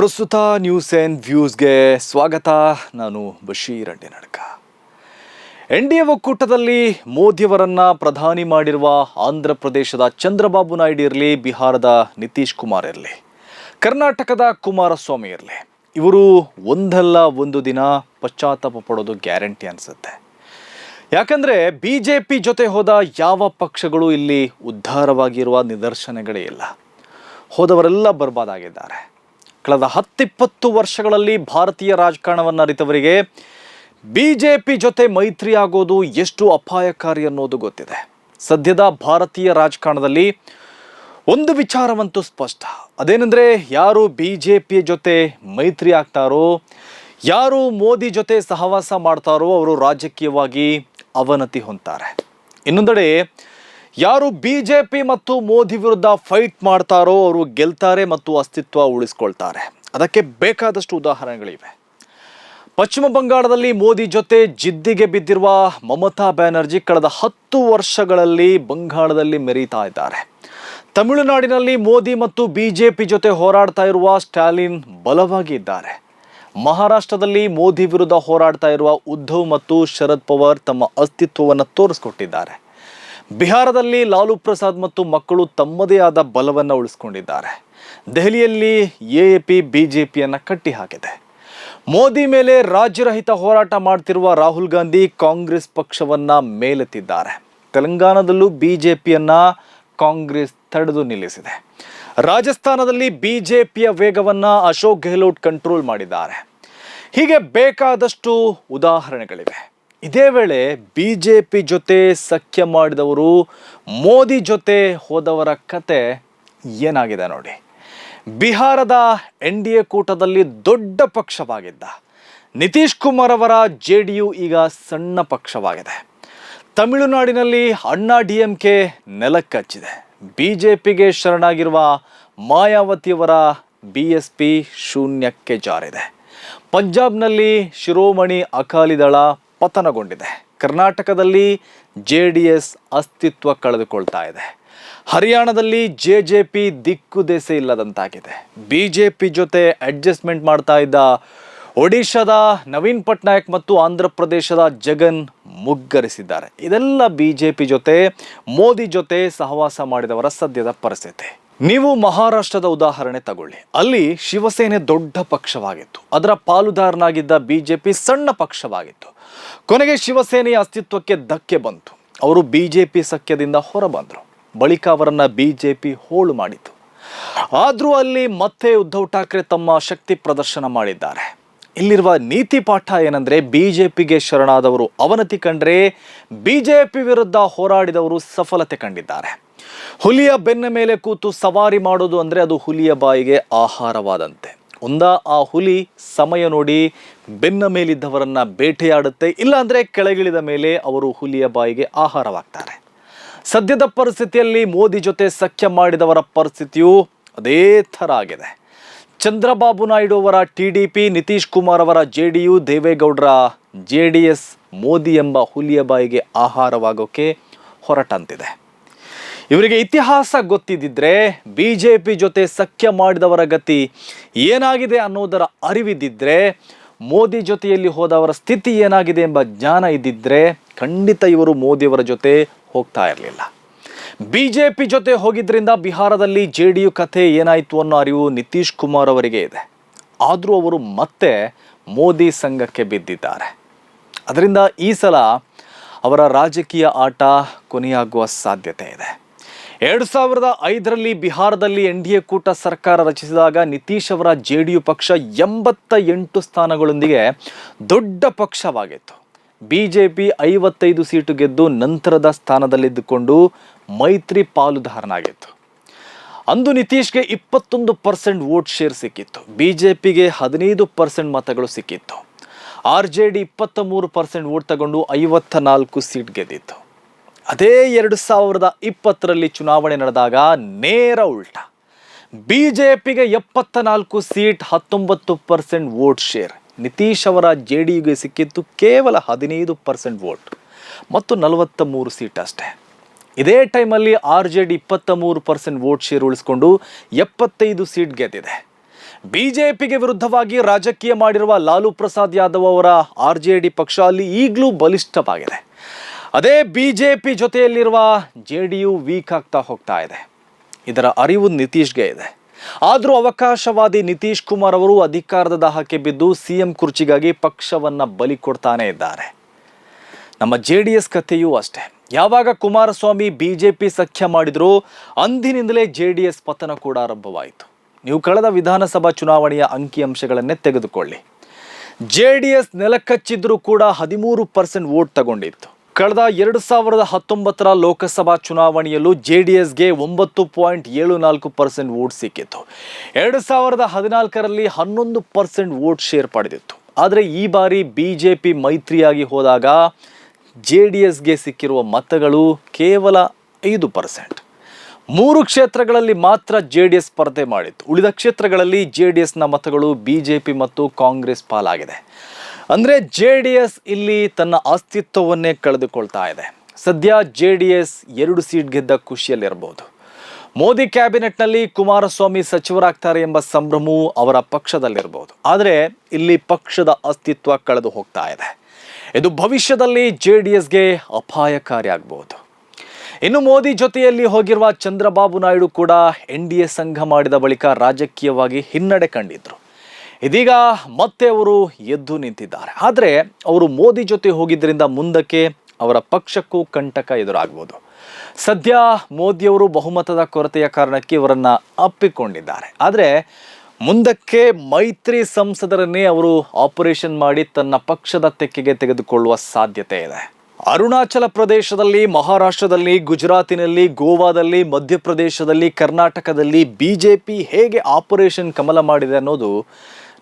ಪ್ರಸ್ತುತ news and ವ್ಯೂಸ್ಗೆ ಸ್ವಾಗತ. ನಾನು Basheer Addinadka. N D A ಒಕ್ಕೂಟದಲ್ಲಿ ಮೋದಿಯವರನ್ನು ಪ್ರಧಾನಿ ಮಾಡಿರುವ ಆಂಧ್ರ ಪ್ರದೇಶದ ಚಂದ್ರಬಾಬು ನಾಯ್ಡು ಇರಲಿ, ಬಿಹಾರದ ನಿತೀಶ್ ಕುಮಾರ್ ಇರಲಿ, ಕರ್ನಾಟಕದ ಕುಮಾರಸ್ವಾಮಿ ಇರಲಿ. ಇವರು ಒಂದಲ್ಲ ಒಂದು ದಿನ ಪಶ್ಚಾತ್ತಾಪ ಪಡೋದು ಗ್ಯಾರಂಟಿ ಅನಿಸುತ್ತೆ. ಯಾಕಂದರೆ ಬಿ ಜೆ ಪಿ ಜೊತೆ ಹೋದ ಯಾವ ಪಕ್ಷಗಳು ಇಲ್ಲಿ ಉದ್ಧಾರವಾಗಿರುವ ನಿದರ್ಶನಗಳೇ ಇಲ್ಲ. ಹೋದವರೆಲ್ಲ ಬರ್ಬಾದಾಗಿದ್ದಾರೆ. ಕಳೆದ ಹತ್ತಿಪ್ಪತ್ತು ವರ್ಷಗಳಲ್ಲಿ ಭಾರತೀಯ ರಾಜಕಾರಣವನ್ನು ಅರಿತವರಿಗೆ ಬಿ ಜೆ ಪಿ ಜೊತೆ ಮೈತ್ರಿ ಆಗೋದು ಎಷ್ಟು ಅಪಾಯಕಾರಿ ಅನ್ನೋದು ಗೊತ್ತಿದೆ. ಸದ್ಯದ ಭಾರತೀಯ ರಾಜಕಾರಣದಲ್ಲಿ ಒಂದು ವಿಚಾರವಂತೂ ಸ್ಪಷ್ಟ. ಅದೇನೆಂದರೆ ಯಾರು ಬಿ ಜೆ ಪಿ ಜೊತೆ ಮೈತ್ರಿ ಆಗ್ತಾರೋ, ಯಾರು ಮೋದಿ ಜೊತೆ ಸಹವಾಸ ಮಾಡ್ತಾರೋ ಅವರು ರಾಜಕೀಯವಾಗಿ ಅವನತಿ ಹೊಂತಾರೆ ಇನ್ನೊಂದೆಡೆ ಯಾರು ಬಿ ಜೆ ಪಿ ಮತ್ತು ಮೋದಿ ವಿರುದ್ಧ ಫೈಟ್ ಮಾಡ್ತಾರೋ ಅವರು ಗೆಲ್ತಾರೆ ಮತ್ತು ಅಸ್ತಿತ್ವ ಉಳಿಸ್ಕೊಳ್ತಾರೆ. ಅದಕ್ಕೆ ಬೇಕಾದಷ್ಟು ಉದಾಹರಣೆಗಳಿವೆ. ಪಶ್ಚಿಮ ಬಂಗಾಳದಲ್ಲಿ ಮೋದಿ ಜೊತೆ ಜಿದ್ದಿಗೆ ಬಿದ್ದಿರುವ ಮಮತಾ ಬ್ಯಾನರ್ಜಿ ಕಳೆದ ಹತ್ತು ವರ್ಷಗಳಲ್ಲಿ ಬಂಗಾಳದಲ್ಲಿ ಮೆರೀತಾ ಇದ್ದಾರೆ. ತಮಿಳುನಾಡಿನಲ್ಲಿ ಮೋದಿ ಮತ್ತು ಬಿ ಜೆ ಪಿ ಜೊತೆ ಹೋರಾಡ್ತಾ ಇರುವ ಸ್ಟಾಲಿನ್ ಬಲವಾಗಿ ಇದ್ದಾರೆ. ಮಹಾರಾಷ್ಟ್ರದಲ್ಲಿ ಮೋದಿ ವಿರುದ್ಧ ಹೋರಾಡ್ತಾ ಇರುವ ಉದ್ಧವ್ ಮತ್ತು ಶರದ್ ಪವಾರ್ ತಮ್ಮ ಅಸ್ತಿತ್ವವನ್ನು ತೋರಿಸ್ಕೊಟ್ಟಿದ್ದಾರೆ. ಬಿಹಾರದಲ್ಲಿ ಲಾಲು ಪ್ರಸಾದ್ ಮತ್ತು ಮಕ್ಕಳು ತಮ್ಮದೇ ಆದ ಬಲವನ್ನು ಉಳಿಸ್ಕೊಂಡಿದ್ದಾರೆ. ದೆಹಲಿಯಲ್ಲಿ A A P B J ಪಿಯನ್ನು ಕಟ್ಟಿ ಹಾಕಿದೆ ಮೋದಿ ಮೇಲೆ ರಾಜ್ಯರಹಿತ ಹೋರಾಟ ಮಾಡ್ತಿರುವ ರಾಹುಲ್ ಗಾಂಧಿ ಕಾಂಗ್ರೆಸ್ ಪಕ್ಷವನ್ನ ಮೇಲೆತ್ತಿದ್ದಾರೆ. ತೆಲಂಗಾಣದಲ್ಲೂ ಬಿಜೆಪಿಯನ್ನ ಕಾಂಗ್ರೆಸ್ ತಡೆದು ನಿಲ್ಲಿಸಿದೆ. ರಾಜಸ್ಥಾನದಲ್ಲಿ ಬಿಜೆಪಿಯ ವೇಗವನ್ನ ಅಶೋಕ್ ಗೆಹ್ಲೋಟ್ ಕಂಟ್ರೋಲ್ ಮಾಡಿದ್ದಾರೆ. ಹೀಗೆ ಬೇಕಾದಷ್ಟು ಉದಾಹರಣೆಗಳಿವೆ. ಇದೇ ವೇಳೆ ಬಿ ಜೆ ಪಿ ಜೊತೆ ಸಖ್ಯ ಮಾಡಿದವರು ಮೋದಿ ಜೊತೆ ಹೋದವರ ಕತೆ ಏನಾಗಿದೆ ನೋಡಿ. ಬಿಹಾರದ ಎನ್ ಡಿ ಎ ಕೂಟದಲ್ಲಿ ದೊಡ್ಡ ಪಕ್ಷವಾಗಿದ್ದ ನಿತೀಶ್ ಕುಮಾರ್ ಅವರ ಜೆ ಡಿ ಯು ಈಗ ಸಣ್ಣ ಪಕ್ಷವಾಗಿದೆ. ತಮಿಳುನಾಡಿನಲ್ಲಿ ಅಣ್ಣಾ ಡಿ ಎಂ ಕೆ ನೆಲಕ್ಕಚ್ಚಿದೆ ಬಿ ಜೆ ಪಿಗೆ ಶರಣಾಗಿರುವ ಮಾಯಾವತಿಯವರ ಬಿ ಎಸ್ ಪಿ ಶೂನ್ಯಕ್ಕೆ ಜಾರಿದೆ. ಪಂಜಾಬ್ನಲ್ಲಿ ಶಿರೋಮಣಿ ಅಕಾಲಿ ದಳ ಪತನಗೊಂಡಿದೆ. ಕರ್ನಾಟಕದಲ್ಲಿ ಜೆ ಡಿ ಎಸ್ ಅಸ್ತಿತ್ವ ಕಳೆದುಕೊಳ್ತಾ ಇದೆ. ಹರಿಯಾಣದಲ್ಲಿ ಜೆ ಜೆ ಪಿ ದಿಕ್ಕು ದೆಸೆ ಇಲ್ಲದಂತಾಗಿದೆ. ಬಿ ಜೆ ಪಿ ಜೊತೆ ಅಡ್ಜಸ್ಟ್ಮೆಂಟ್ ಮಾಡ್ತಾ ಇದ್ದ ಒಡಿಶಾದ ನವೀನ್ ಪಟ್ನಾಯಕ್ ಮತ್ತು ಆಂಧ್ರ ಪ್ರದೇಶದ ಜಗನ್ ಮುಗ್ಗರಿಸಿದ್ದಾರೆ. ಇದೆಲ್ಲ ಬಿ ಜೆ ಪಿ ಜೊತೆ, ಮೋದಿ ಜೊತೆ ಸಹವಾಸ ಮಾಡಿದವರ ಸದ್ಯದ ಪರಿಸ್ಥಿತಿ. ನೀವು ಮಹಾರಾಷ್ಟ್ರದ ಉದಾಹರಣೆ ತಗೊಳ್ಳಿ. ಅಲ್ಲಿ ಶಿವಸೇನೆ ದೊಡ್ಡ ಪಕ್ಷವಾಗಿತ್ತು. ಅದರ ಪಾಲುದಾರನಾಗಿದ್ದ ಬಿಜೆಪಿ ಸಣ್ಣ ಪಕ್ಷವಾಗಿತ್ತು. ಕೊನೆಗೆ ಶಿವಸೇನೆಯ ಅಸ್ತಿತ್ವಕ್ಕೆ ಧಕ್ಕೆ ಬಂತು. ಅವರು ಬಿಜೆಪಿ ಸಖ್ಯದಿಂದ ಹೊರಬಂದರು. ಬಳಿಕ ಅವರನ್ನ ಬಿಜೆಪಿ ಹೋಳು ಮಾಡಿತು ಆದರೂ ಅಲ್ಲಿ ಮತ್ತೆ ಉದ್ಧವ್ ಠಾಕ್ರೆ ತಮ್ಮ ಶಕ್ತಿ ಪ್ರದರ್ಶನ ಮಾಡಿದ್ದಾರೆ. ಇಲ್ಲಿರುವ ನೀತಿ ಪಾಠ ಏನಂದ್ರೆ ಬಿಜೆಪಿಗೆ ಶರಣಾದವರು ಅವನತಿ ಕಂಡ್ರೆ ಬಿಜೆಪಿ ವಿರುದ್ಧ ಹೋರಾಡಿದವರು ಸಫಲತೆ ಕಂಡಿದ್ದಾರೆ. ಹುಲಿಯ ಬೆನ್ನ ಮೇಲೆ ಕೂತು ಸವಾರಿ ಮಾಡೋದು ಅಂದರೆ ಅದು ಹುಲಿಯ ಬಾಯಿಗೆ ಆಹಾರವಾದಂತೆ. ಒಂದ, ಆ ಹುಲಿ ಸಮಯ ನೋಡಿ ಬೆನ್ನ ಮೇಲಿದ್ದವರನ್ನ ಬೇಟೆಯಾಡುತ್ತೆ, ಇಲ್ಲಾಂದ್ರೆ ಕೆಳಗಿಳಿದ ಮೇಲೆ ಅವರು ಹುಲಿಯ ಬಾಯಿಗೆ ಆಹಾರವಾಗ್ತಾರೆ. ಸದ್ಯದ ಪರಿಸ್ಥಿತಿಯಲ್ಲಿ ಮೋದಿ ಜೊತೆ ಸಖ್ಯ ಮಾಡಿದವರ ಪರಿಸ್ಥಿತಿಯು ಅದೇ ಥರ ಆಗಿದೆ. ಚಂದ್ರಬಾಬು ನಾಯ್ಡು ಅವರ T D P, Nitish Kumar ಅವರ ಜೆ ಡಿ ಯು, ದೇವೇಗೌಡರ ಜೆ ಡಿ ಎಸ್, ಮೋದಿ ಎಂಬ ಹುಲಿಯ ಬಾಯಿಗೆ ಆಹಾರವಾಗೋಕೆ ಹೊರಟಂತಿದೆ. ಇವರಿಗೆ ಇತಿಹಾಸ ಗೊತ್ತಿದ್ದಿದ್ರೆ ಬಿ ಜೆ ಪಿ ಜೊತೆ ಸಖ್ಯ ಮಾಡಿದವರ ಗತಿ ಏನಾಗಿದೆ ಅನ್ನೋದರ ಅರಿವಿದ್ದಿದ್ರೆ ಮೋದಿ ಜೊತೆಯಲ್ಲಿ ಹೋದವರ ಸ್ಥಿತಿ ಏನಾಗಿದೆ ಎಂಬ ಜ್ಞಾನ ಇದ್ದಿದ್ರೆ ಖಂಡಿತ ಇವರು ಮೋದಿಯವರ ಜೊತೆ ಹೋಗ್ತಾ ಇರಲಿಲ್ಲ. ಬಿ ಜೆ ಪಿ ಜೊತೆ ಹೋಗಿದ್ದರಿಂದ ಬಿಹಾರದಲ್ಲಿ ಜೆ ಡಿ ಯು ಕಥೆ ಏನಾಯಿತು ಅನ್ನೋ ಅರಿವು ನಿತೀಶ್ ಕುಮಾರ್ ಅವರಿಗೆ ಇದೆ. ಆದರೂ ಅವರು ಮತ್ತೆ ಮೋದಿ ಸಂಘಕ್ಕೆ ಬಿದ್ದಿದ್ದಾರೆ. ಅದರಿಂದ ಈ ಸಲ ಅವರ ರಾಜಕೀಯ ಆಟ ಕೊನೆಯಾಗುವ ಸಾಧ್ಯತೆ ಇದೆ. ಎರಡು ಸಾವಿರದ ಐದರಲ್ಲಿ ಬಿಹಾರದಲ್ಲಿ ಎನ್ ಡಿ ಎ ಕೂಟ ಸರ್ಕಾರ ರಚಿಸಿದಾಗ ನಿತೀಶ್ ಅವರ ಜೆ ಡಿ ಯು ಪಕ್ಷ ಎಂಬತ್ತ ಎಂಟು ಸ್ಥಾನಗಳೊಂದಿಗೆ ದೊಡ್ಡ ಪಕ್ಷವಾಗಿತ್ತು. ಬಿ ಜೆ ಪಿ ಐವತ್ತೈದು ಸೀಟು ಗೆದ್ದು ನಂತರದ ಸ್ಥಾನದಲ್ಲಿದ್ದುಕೊಂಡು ಮೈತ್ರಿ ಪಾಲುದಾರನಾಗಿತ್ತು. ಅಂದು ನಿತೀಶ್ಗೆ ಇಪ್ಪತ್ತೊಂದು ಪರ್ಸೆಂಟ್ ವೋಟ್ ಶೇರ್ ಸಿಕ್ಕಿತ್ತು. ಬಿ ಜೆ ಪಿಗೆ ಹದಿನೈದು ಪರ್ಸೆಂಟ್ ಮತಗಳು ಸಿಕ್ಕಿತ್ತು. ಆರ್ ಜೆ ಡಿ ಇಪ್ಪತ್ತ ಮೂರು ಪರ್ಸೆಂಟ್ ವೋಟ್ ತಗೊಂಡು ಐವತ್ತ ನಾಲ್ಕು ಸೀಟ್ ಗೆದ್ದಿತ್ತು. ಅದೇ ಎರಡು ಸಾವಿರದ ಇಪ್ಪತ್ತರಲ್ಲಿ ಚುನಾವಣೆ ನಡೆದಾಗ ನೇರ ಉಲ್ಟ. ಬಿ ಜೆ ಪಿಗೆ ಎಪ್ಪತ್ತ ನಾಲ್ಕು ಸೀಟ್, ಹತ್ತೊಂಬತ್ತು ಪರ್ಸೆಂಟ್ ವೋಟ್ ಶೇರ್. ನಿತೀಶ್ ಅವರ ಜೆ ಡಿ ಯುಗೆ ಸಿಕ್ಕಿತ್ತು ಕೇವಲ ಹದಿನೈದು ಪರ್ಸೆಂಟ್ ವೋಟ್. ಮತ್ತು ನಲವತ್ತ ಮೂರು ಸೀಟ್ ಅಷ್ಟೇ. ಇದೇ ಟೈಮಲ್ಲಿ ಆರ್ ಜೆ ಡಿ ಇಪ್ಪತ್ತ ಮೂರು ಪರ್ಸೆಂಟ್ ವೋಟ್ ಶೇರ್ ಉಳಿಸ್ಕೊಂಡು ಎಪ್ಪತ್ತೈದು ಸೀಟ್ ಗೆದ್ದಿದೆ. ಬಿ ಜೆ ಪಿಗೆ ವಿರುದ್ಧವಾಗಿ ರಾಜಕೀಯ ಮಾಡಿರುವ ಲಾಲು ಪ್ರಸಾದ್ ಯಾದವ್ ಅವರ ಆರ್ ಜೆ ಡಿ ಪಕ್ಷ ಅಲ್ಲಿ ಈಗಲೂ ಬಲಿಷ್ಠವಾಗಿದೆ. ಅದೇ ಬಿಜೆಪಿ ಜೊತೆಯಲ್ಲಿರುವ ಜೆ ಡಿ ಯು ವೀಕ್ ಆಗ್ತಾ ಹೋಗ್ತಾ ಇದೆ. ಇದರ ಅರಿವು ನಿತೀಶ್ಗೆ ಇದೆ. ಆದರೂ ಅವಕಾಶವಾದಿ ನಿತೀಶ್ ಕುಮಾರ್ ಅವರು ಅಧಿಕಾರದ ದಾಹಕ್ಕೆ ಬಿದ್ದು ಸಿಎಂ ಕುರ್ಚಿಗಾಗಿ ಪಕ್ಷವನ್ನು ಬಲಿ ಕೊಡ್ತಾನೆ ಇದ್ದಾರೆ. ನಮ್ಮ ಜೆ ಡಿ ಎಸ್ ಕಥೆಯೂ ಅಷ್ಟೇ. ಯಾವಾಗ ಕುಮಾರಸ್ವಾಮಿ ಬಿ ಜೆ ಪಿ ಸಖ್ಯ ಮಾಡಿದ್ರು ಅಂದಿನಿಂದಲೇ ಜೆ ಡಿ ಎಸ್ ಪತನ ಕೂಡ ಆರಂಭವಾಯಿತು. ನೀವು ಕಳೆದ ವಿಧಾನಸಭಾ ಚುನಾವಣೆಯ ಅಂಕಿಅಂಶಗಳನ್ನೇ ತೆಗೆದುಕೊಳ್ಳಿ. ಜೆ ಡಿ ಎಸ್ ನೆಲಕಚ್ಚಿದ್ರೂ ಕೂಡ ಹದಿಮೂರು ಪರ್ಸೆಂಟ್ ವೋಟ್ ತಗೊಂಡಿತ್ತು. ಕಳೆದ ಎರಡು ಸಾವಿರದ ಹತ್ತೊಂಬತ್ತರ ಲೋಕಸಭಾ ಚುನಾವಣೆಯಲ್ಲೂ ಜೆ ಡಿ ಎಸ್ಗೆ ಒಂಬತ್ತು ಪಾಯಿಂಟ್ ಏಳು ನಾಲ್ಕು ಪರ್ಸೆಂಟ್ ವೋಟ್ ಸಿಕ್ಕಿತ್ತು. ಎರಡು ಸಾವಿರದ ಹದಿನಾಲ್ಕರಲ್ಲಿ ಹನ್ನೊಂದು ಪರ್ಸೆಂಟ್ ವೋಟ್ ಶೇರ್ ಪಡೆದಿತ್ತು. ಆದರೆ ಈ ಬಾರಿ ಬಿ ಜೆ ಪಿ ಮೈತ್ರಿಯಾಗಿ ಹೋದಾಗ ಜೆ ಡಿ ಎಸ್ಗೆ ಸಿಕ್ಕಿರುವ ಮತಗಳು ಕೇವಲ ಐದು ಪರ್ಸೆಂಟ್. ಮೂರು ಕ್ಷೇತ್ರಗಳಲ್ಲಿ ಮಾತ್ರ ಜೆ ಡಿ ಎಸ್ ಸ್ಪರ್ಧೆ ಮಾಡಿತ್ತು. ಉಳಿದ ಕ್ಷೇತ್ರಗಳಲ್ಲಿ ಜೆ ಡಿ ಎಸ್ನ ಮತಗಳು ಬಿ ಜೆ ಪಿ ಮತ್ತು ಕಾಂಗ್ರೆಸ್ ಪಾಲಾಗಿದೆ. ಅಂದರೆ ಜೆ ಡಿ ಎಸ್ ಇಲ್ಲಿ ತನ್ನ ಅಸ್ತಿತ್ವವನ್ನೇ ಕಳೆದುಕೊಳ್ತಾ ಇದೆ. ಸದ್ಯ ಜೆ ಡಿ ಎಸ್ ಎರಡು ಸೀಟ್ ಗೆದ್ದ ಖುಷಿಯಲ್ಲಿರಬಹುದು. ಮೋದಿ ಕ್ಯಾಬಿನೆಟ್ನಲ್ಲಿ ಕುಮಾರಸ್ವಾಮಿ ಸಚಿವರಾಗ್ತಾರೆ ಎಂಬ ಸಂಭ್ರಮವು ಅವರ ಪಕ್ಷದಲ್ಲಿರಬಹುದು. ಆದರೆ ಇಲ್ಲಿ ಪಕ್ಷದ ಅಸ್ತಿತ್ವ ಕಳೆದು ಹೋಗ್ತಾ ಇದೆ. ಇದು ಭವಿಷ್ಯದಲ್ಲಿ ಜೆ ಡಿ ಎಸ್ಗೆ ಅಪಾಯಕಾರಿ ಆಗಬಹುದು ಇನ್ನು ಮೋದಿ ಜೊತೆಯಲ್ಲಿ ಹೋಗಿರುವ ಚಂದ್ರಬಾಬು ನಾಯ್ಡು ಕೂಡ ಎನ್ ಡಿ ಎ ಸಂಘ ಮಾಡಿದ ಬಳಿಕ ರಾಜಕೀಯವಾಗಿ ಹಿನ್ನಡೆ ಕಂಡಿದ್ರು. ಇದೀಗ ಮತ್ತೆ ಅವರು ಎದ್ದು ನಿಂತಿದ್ದಾರೆ. ಆದರೆ ಅವರು ಮೋದಿ ಜೊತೆ ಹೋಗಿದ್ದರಿಂದ ಮುಂದಕ್ಕೆ ಅವರ ಪಕ್ಷಕ್ಕೂ ಕಂಟಕ ಎದುರಾಗ್ಬೋದು. ಸದ್ಯ ಮೋದಿಯವರು ಬಹುಮತದ ಕೊರತೆಯ ಕಾರಣಕ್ಕೆ ಇವರನ್ನ ಅಪ್ಪಿಕೊಂಡಿದ್ದಾರೆ. ಆದರೆ ಮುಂದಕ್ಕೆ ಮೈತ್ರಿ ಸಂಸದರನ್ನೇ ಅವರು ಆಪರೇಷನ್ ಮಾಡಿ ತನ್ನ ಪಕ್ಷದ ತೆಕ್ಕೆಗೆ ತೆಗೆದುಕೊಳ್ಳುವ ಸಾಧ್ಯತೆ ಇದೆ. ಅರುಣಾಚಲ ಪ್ರದೇಶದಲ್ಲಿ, ಮಹಾರಾಷ್ಟ್ರದಲ್ಲಿ, ಗುಜರಾತಿನಲ್ಲಿ, ಗೋವಾದಲ್ಲಿ, ಮಧ್ಯಪ್ರದೇಶದಲ್ಲಿ, ಕರ್ನಾಟಕದಲ್ಲಿ ಬಿಜೆಪಿ ಹೇಗೆ ಆಪರೇಷನ್ ಕಮಲ ಮಾಡಿದೆ ಅನ್ನೋದು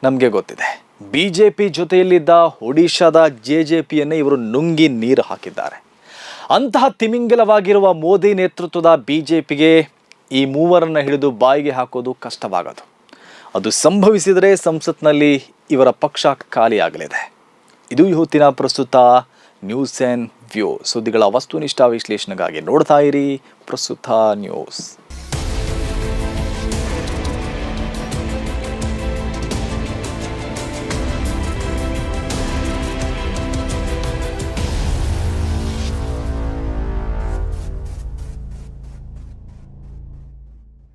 ನಮಗೆ ಗೊತ್ತಿದೆ. ಬಿ ಜೆ ಪಿ ಜೊತೆಯಲ್ಲಿದ್ದ ಒಡಿಶಾದ ಜೆ ಜೆ ಪಿಯನ್ನೇ ಇವರು ನುಂಗಿ ನೀರು ಹಾಕಿದ್ದಾರೆ. ಅಂತಹ ತಿಮಿಂಗಲವಾಗಿರುವ ಮೋದಿ ನೇತೃತ್ವದ ಬಿ ಜೆ ಪಿಗೆ ಈ ಮೂವರನ್ನು ಹಿಡಿದು ಬಾಯಿಗೆ ಹಾಕೋದು ಕಷ್ಟವಾಗದು. ಅದು ಸಂಭವಿಸಿದರೆ ಸಂಸತ್ನಲ್ಲಿ ಇವರ ಪಕ್ಷ ಖಾಲಿಯಾಗಲಿದೆ. ಇದು ಇವತ್ತಿನ ಪ್ರಸ್ತುತ ನ್ಯೂಸ್ ಆ್ಯಂಡ್ ವ್ಯೂ. ಸುದ್ದಿಗಳ ವಸ್ತುನಿಷ್ಠ ವಿಶ್ಲೇಷಣೆಗಾಗಿ ನೋಡ್ತಾ ಇರಿ ಪ್ರಸ್ತುತ ನ್ಯೂಸ್.